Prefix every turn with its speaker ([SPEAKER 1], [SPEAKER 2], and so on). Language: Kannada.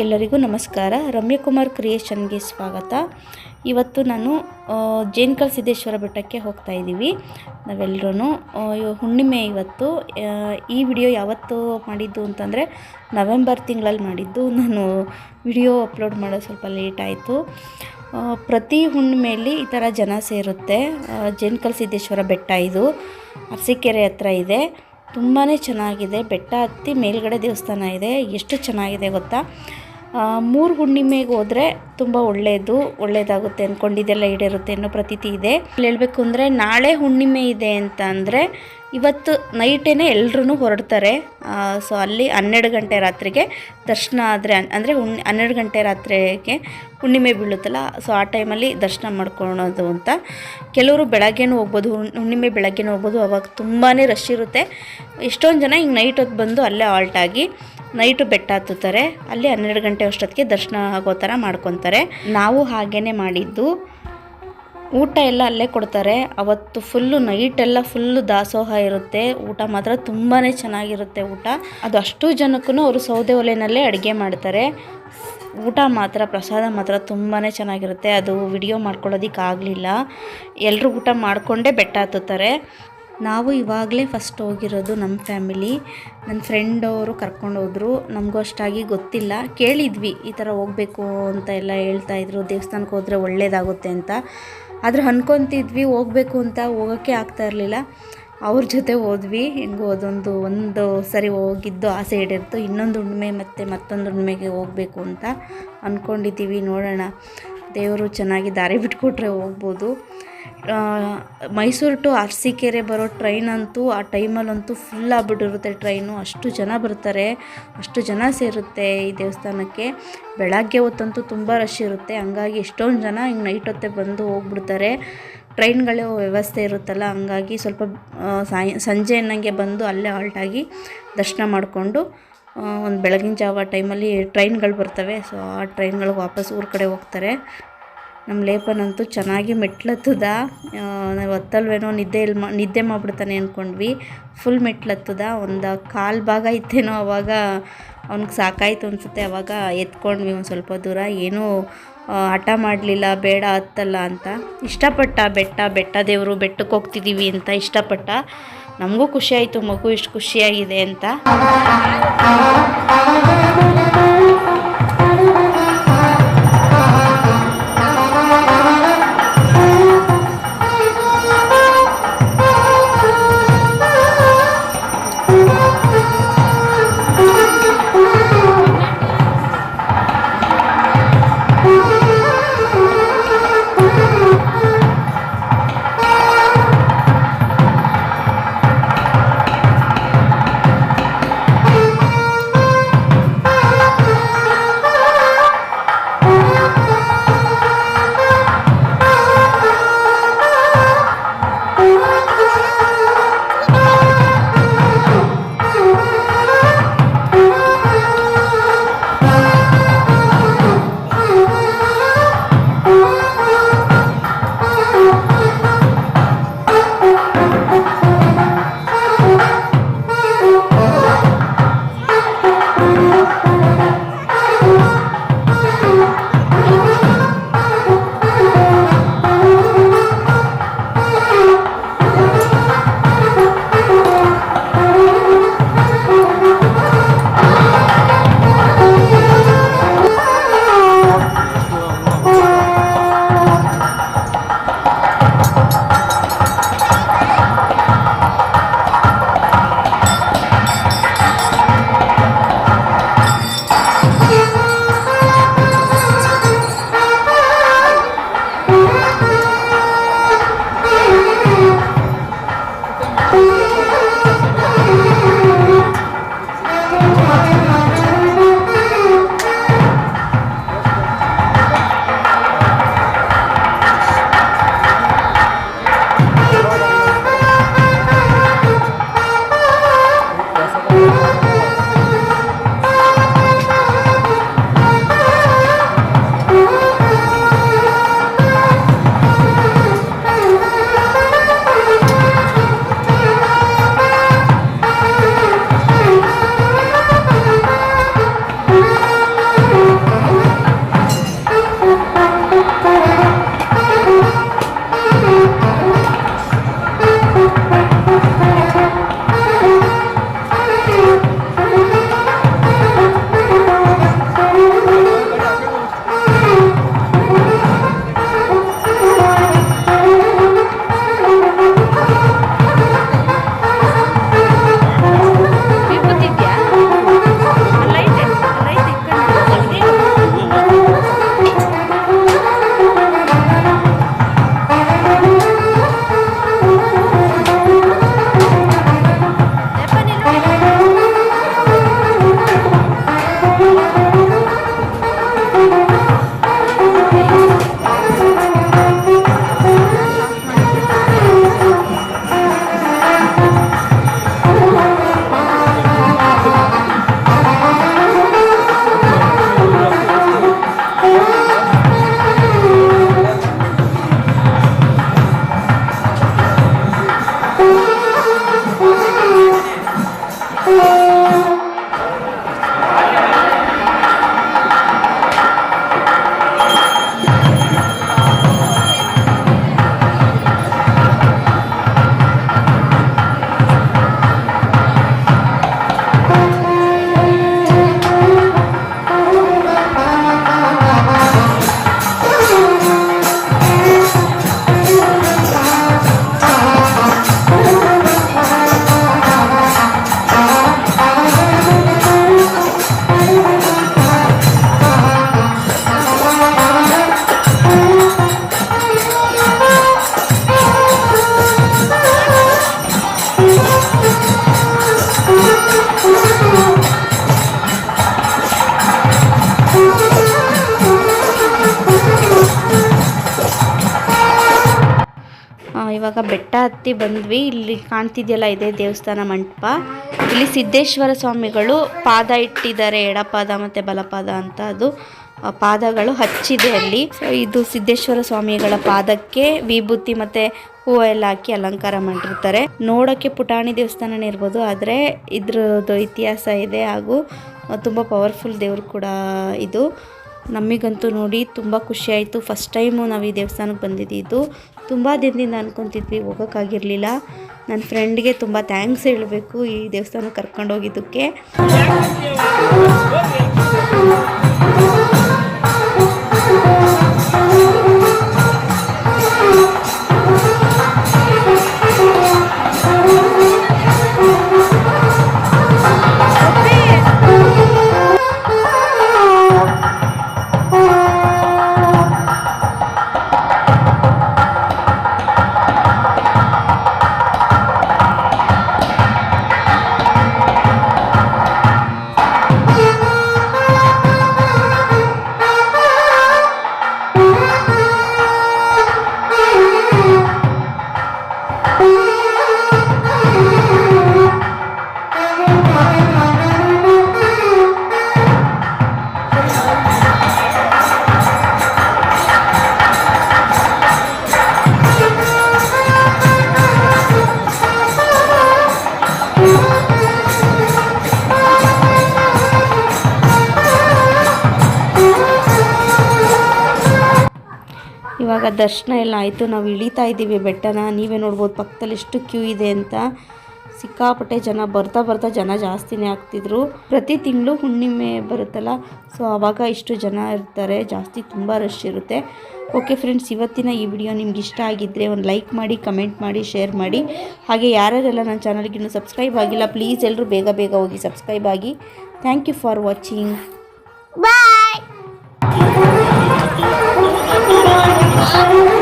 [SPEAKER 1] ಎಲ್ಲರಿಗೂ ನಮಸ್ಕಾರ. ರಮ್ಯಕುಮಾರ್ ಕ್ರಿಯೇಷನ್ಗೆ ಸ್ವಾಗತ. ಇವತ್ತು ನಾನು ಜೇನ್ಕಲ್ ಸಿದ್ದೇಶ್ವರ ಬೆಟ್ಟಕ್ಕೆ ಹೋಗ್ತಾ ಇದ್ದೀವಿ. ನಾವೆಲ್ಲರೂ ಹುಣ್ಣಿಮೆ ಇವತ್ತು ಈ ವಿಡಿಯೋ ಯಾವತ್ತು ಮಾಡಿದ್ದು ಅಂತಂದರೆ, ನವೆಂಬರ್ ತಿಂಗಳಲ್ಲಿ ಮಾಡಿದ್ದು. ನಾನು ವಿಡಿಯೋ ಅಪ್ಲೋಡ್ ಮಾಡೋದು ಸ್ವಲ್ಪ ಲೇಟ್ ಆಯಿತು. ಪ್ರತಿ ಹುಣ್ಣಿಮೆಯಲ್ಲಿ ಈ ಥರ ಜನ ಸೇರುತ್ತೆ. ಜೇನ್ಕಲ್ ಸಿದ್ದೇಶ್ವರ ಬೆಟ್ಟ ಇದು. ಅರಸೀಕೆರೆ ಹತ್ರ ಇದೆ. ತುಂಬಾ ಚೆನ್ನಾಗಿದೆ. ಬೆಟ್ಟ ಹತ್ತಿ ಮೇಲ್ಗಡೆ ದೇವಸ್ಥಾನ ಇದೆ. ಎಷ್ಟು ಚೆನ್ನಾಗಿದೆ ಗೊತ್ತಾ? ಮೂರು ಹುಣ್ಣಿಮೆಗೆ ಹೋದರೆ ತುಂಬ ಒಳ್ಳೆಯದು ಒಳ್ಳೆಯದಾಗುತ್ತೆ ಅಂದ್ಕೊಂಡಿದ್ದೆಲ್ಲ ಈಡೇರುತ್ತೆ ಅನ್ನೋ ಪ್ರತೀತಿ ಇದೆ. ಇಲ್ಲಿ ಹೇಳಬೇಕು ಅಂದರೆ ನಾಳೆ ಹುಣ್ಣಿಮೆ ಇದೆ ಅಂತ ಅಂದರೆ ಇವತ್ತು ನೈಟೇ ಎಲ್ಲರೂ ಹೊರಡ್ತಾರೆ. ಸೊ ಅಲ್ಲಿ ಹನ್ನೆರಡು ಗಂಟೆ ರಾತ್ರಿಗೆ ದರ್ಶನ ಆದರೆ ಅಂದರೆ ಹುಣ್ಣಿ ಹನ್ನೆರಡು ಗಂಟೆ ರಾತ್ರಿಗೆ ಹುಣ್ಣಿಮೆ ಬೀಳುತ್ತಲ್ಲ ಸೊ ಆ ಟೈಮಲ್ಲಿ ದರ್ಶನ ಮಾಡ್ಕೊಳೋದು ಅಂತ. ಕೆಲವರು ಬೆಳಗ್ಗೆನೂ ಹೋಗ್ಬೋದು, ಹುಣ್- ಹುಣ್ಣಿಮೆ ಬೆಳಗ್ಗೆನೂ ಹೋಗ್ಬೋದು, ಅವಾಗ ತುಂಬಾ ರಶ್ ಇರುತ್ತೆ. ಎಷ್ಟೊಂದು ಜನ ಹಿಂಗೆ ನೈಟ್ ಹೊತ್ತು ಬಂದು ಅಲ್ಲೇ ಆಲ್ಟ್ ಆಗಿ ನೈಟು ಬೆಟ್ಟ ಹತ್ತುತ್ತಾರೆ. ಅಲ್ಲಿ ಹನ್ನೆರಡು ಗಂಟೆ ಅಷ್ಟೊತ್ತಿಗೆ ದರ್ಶನ ಆಗೋ ಥರ ಮಾಡ್ಕೊತಾರೆ ನಾವು ಹಾಗೇ ಮಾಡಿದ್ದು. ಊಟ ಎಲ್ಲ ಅಲ್ಲೇ ಕೊಡ್ತಾರೆ. ಅವತ್ತು ಫುಲ್ಲು ನೈಟೆಲ್ಲ ಫುಲ್ಲು ದಾಸೋಹ ಇರುತ್ತೆ. ಊಟ ಮಾತ್ರ ತುಂಬಾ ಚೆನ್ನಾಗಿರುತ್ತೆ ಊಟ. ಅದು ಅಷ್ಟು ಜನಕ್ಕೂ ಅವರು ಸೌದೆ ಒಲೆಯಲ್ಲೇ ಅಡುಗೆ ಮಾಡ್ತಾರೆ. ಊಟ ಮಾತ್ರ, ಪ್ರಸಾದ ಮಾತ್ರ ತುಂಬಾ ಚೆನ್ನಾಗಿರುತ್ತೆ. ಅದು ವಿಡಿಯೋ ಮಾಡ್ಕೊಳ್ಳೋದಿಕ್ಕೆ ಆಗಲಿಲ್ಲ. ಎಲ್ಲರೂ ಊಟ ಮಾಡಿಕೊಂಡೇ ಬೆಟ್ಟ ಹತ್ತುತ್ತಾರೆ. ನಾವು ಇವಾಗಲೇ ಫಸ್ಟ್ ಹೋಗಿರೋದು ನಮ್ಮ ಫ್ಯಾಮಿಲಿ ನನ್ನ ಫ್ರೆಂಡ್ ಅವರು ಕರ್ಕೊಂಡು ಹೋದ್ರು. ನಮಗೂ ಅಷ್ಟಾಗಿ ಗೊತ್ತಿಲ್ಲ. ಕೇಳಿದ್ವಿ, ಈ ಥರ ಹೋಗಬೇಕು ಅಂತ ಎಲ್ಲ ಹೇಳ್ತಾ ಇದ್ರು. ದೇವಸ್ಥಾನಕ್ಕೆ ಹೋದರೆ ಒಳ್ಳೆಯದಾಗುತ್ತೆ ಅಂತ. ಆದ್ರೆ ಅನ್ಕೊತಿದ್ವಿ ಹೋಗಬೇಕು ಅಂತ ಹೋಗೋಕ್ಕೆ ಆಗ್ತಾ ಇರಲಿಲ್ಲ. ಅವ್ರ ಜೊತೆ ಹೋದ್ವಿ, ಹೆಂಗೋ ಅದೊಂದು ಒಂದು ಸರಿ ಹೋಗಿದ್ದು ಆಸೆ ಇಡಿರ್ತು ಇನ್ನೊಂದು ಹುಣ್ಣಿಮೆ ಮತ್ತು ಮತ್ತೊಂದು ಹುಣ್ಣಿಮೆಗೆ ಹೋಗಬೇಕು ಅಂತ ಅಂದ್ಕೊಂಡಿದ್ದೀವಿ ನೋಡೋಣ. ದೇವರು ಚೆನ್ನಾಗಿ ದಾರಿ ಬಿಟ್ಕೊಟ್ರೆ ಹೋಗ್ಬೋದು. ಮೈಸೂರು ಟು ಅರಸೀಕೆರೆ ಬರೋ ಟ್ರೈನ್ ಅಂತೂ ಆ ಟೈಮಲ್ಲಂತೂ ಫುಲ್ ಆಗ್ಬಿಟ್ಟಿರುತ್ತೆ ಟ್ರೈನು ಅಷ್ಟು ಜನ ಬರ್ತಾರೆ, ಅಷ್ಟು ಜನ ಸೇರುತ್ತೆ ಈ ದೇವಸ್ಥಾನಕ್ಕೆ. ಬೆಳಗ್ಗೆ ಹೊತ್ತಂತೂ ತುಂಬ ರಶ್ ಇರುತ್ತೆ, ಹಂಗಾಗಿ ಎಷ್ಟೊಂದು ಜನ ಹಿಂಗೆ ನೈಟ್ ಹೊತ್ತೆ ಬಂದು ಹೋಗ್ಬಿಡ್ತಾರೆ. ಟ್ರೈನ್ಗಳು ವ್ಯವಸ್ಥೆ ಇರುತ್ತಲ್ಲ, ಹಂಗಾಗಿ ಸ್ವಲ್ಪ ಸಂಜೆ ಅನ್ನಂಗೆ ಬಂದು ಅಲ್ಲೇ ಹಾಲ್ಟಾಗಿ ದರ್ಶನ ಮಾಡಿಕೊಂಡು ಒಂದು ಬೆಳಗಿನ ಜಾವ ಟೈಮಲ್ಲಿ ಟ್ರೈನ್ಗಳು ಬರ್ತವೆ. ಸೊ ಆ ಟ್ರೈನ್ಗಳಿಗೆ ವಾಪಸ್ ಊರ ಕಡೆ ಹೋಗ್ತಾರೆ. ನಮ್ಮ ಲೇಪನಂತೂ ಚೆನ್ನಾಗಿ ಮೆಟ್ಲತ್ತದ. ನಾವು ಒತ್ತಲ್ವೇನೋ ನಿದ್ದೆ ಇಲ್ಲಿ ಮಾ, ನಿದ್ದೆ ಮಾಡ್ಬಿಡ್ತಾನೆ ಅಂದ್ಕೊಂಡ್ವಿ ಫುಲ್ ಮೆಟ್ಲತ್ತದ. ಒಂದು ಕಾಲು ಭಾಗ ಇತ್ತೇನೋ ಅವಾಗ ಅವ್ನಿಗೆ ಸಾಕಾಯಿತು ಅನಿಸುತ್ತೆ. ಅವಾಗ ಎತ್ಕೊಂಡ್ವಿ ಒಂದು ಸ್ವಲ್ಪ ದೂರ. ಏನೂ ಹಠ ಮಾಡಲಿಲ್ಲ. ಬೇಡ, ಹತ್ತಲ್ಲ ಅಂತ. ಇಷ್ಟಪಟ್ಟ ಬೆಟ್ಟ ಬೆಟ್ಟ ದೇವರು ಬೆಟ್ಟಕ್ಕೆ ಹೋಗ್ತಿದ್ದೀವಿ ಅಂತ ಇಷ್ಟಪಟ್ಟ. ನಮಗೂ ಖುಷಿ ಆಯಿತು. ಮಗು ಇಷ್ಟು ಖುಷಿಯಾಗಿದೆ ಅಂತ. Woo! ಇವಾಗ ಬೆಟ್ಟ ಹತ್ತಿ ಬಂದ್ವಿ. ಇಲ್ಲಿ ಕಾಣ್ತಿದೆಯಲ್ಲ ಇದೆ ದೇವಸ್ಥಾನ ಮಂಟಪ. ಇಲ್ಲಿ ಸಿದ್ದೇಶ್ವರ ಸ್ವಾಮಿಗಳು ಪಾದ ಇಟ್ಟಿದ್ದಾರೆ. ಎಡಪಾದ ಮತ್ತು ಬಲಪಾದ ಅಂತ ಅದು ಪಾದಗಳು ಹಚ್ಚಿದೆ ಅಲ್ಲಿ. ಇದು ಸಿದ್ದೇಶ್ವರ ಸ್ವಾಮಿಗಳ ಪಾದಕ್ಕೆ ವಿಭೂತಿ ಮತ್ತು ಹೂವು ಎಲ್ಲ ಹಾಕಿ ಅಲಂಕಾರ ಮಾಡಿರ್ತಾರೆ. ನೋಡೋಕ್ಕೆ ಪುಟಾಣಿ ದೇವಸ್ಥಾನನೇ ಇರ್ಬೋದು, ಆದರೆ ಇದ್ರದ್ದು ಇತಿಹಾಸ ಇದೆ ಹಾಗೂ ತುಂಬ ಪವರ್ಫುಲ್ ದೇವರು ಕೂಡ ಇದು. ನಮಗಂತೂ ನೋಡಿ ತುಂಬ ಖುಷಿ ಆಯಿತು. ಫಸ್ಟ್ ಟೈಮು ನಾವು ಈ ದೇವಸ್ಥಾನಕ್ಕೆ ಬಂದಿದ್ದು ತುಂಬ ದಿನದಿಂದ ಅಂದ್ಕೊತಿದ್ವಿ ಹೋಗೋಕ್ಕಾಗಿರಲಿಲ್ಲ. ನನ್ನ ಫ್ರೆಂಡ್ಗೆ ತುಂಬ ಥ್ಯಾಂಕ್ಸ್ ಹೇಳಬೇಕು ಈ ದೇವಸ್ಥಾನಕ್ಕೆ ಕರ್ಕೊಂಡೋಗಿದ್ದಕ್ಕೆ. ಇವಾಗ ದರ್ಶನ ಎಲ್ಲ ಆಯಿತು. ನಾವು ಇಳಿತಾ ಇದ್ದೀವಿ ಬೆಟ್ಟನ. ನೀವೇ ನೋಡ್ಬೋದು ಪಕ್ಕದಲ್ಲಿ ಎಷ್ಟು ಕ್ಯೂ ಇದೆ ಅಂತ. ಸಿಕ್ಕಾಪಟ್ಟೆ ಜನ ಬರ್ತಾ ಬರ್ತಾ ಜನ ಜಾಸ್ತಿನೇ ಆಗ್ತಿದ್ರು. ಪ್ರತಿ ತಿಂಗಳು ಹುಣ್ಣಿಮೆ ಬರುತ್ತಲ್ಲ, ಸೊ ಆವಾಗ ಇಷ್ಟು ಜನ ಇರ್ತಾರೆ. ಜಾಸ್ತಿ ತುಂಬ ರಶ್ ಇರುತ್ತೆ. ಓಕೆ ಫ್ರೆಂಡ್ಸ್ ಇವತ್ತಿನ ಈ ವಿಡಿಯೋ ನಿಮ್ಗೆ ಇಷ್ಟ ಆಗಿದ್ದರೆ ಒಂದು ಲೈಕ್ ಮಾಡಿ ಕಮೆಂಟ್ ಮಾಡಿ ಶೇರ್ ಮಾಡಿ. ಹಾಗೆ ಯಾರ್ಯಾರೆಲ್ಲ ನನ್ನ ಚಾನಲ್ಗೆ ಇನ್ನೂ ಸಬ್ಸ್ಕ್ರೈಬ್ ಆಗಿಲ್ಲ ಪ್ಲೀಸ್ ಎಲ್ಲರೂ ಬೇಗ ಬೇಗ ಹೋಗಿ ಸಬ್ಸ್ಕ್ರೈಬ್ ಆಗಿ. Thank you for watching
[SPEAKER 2] Oh.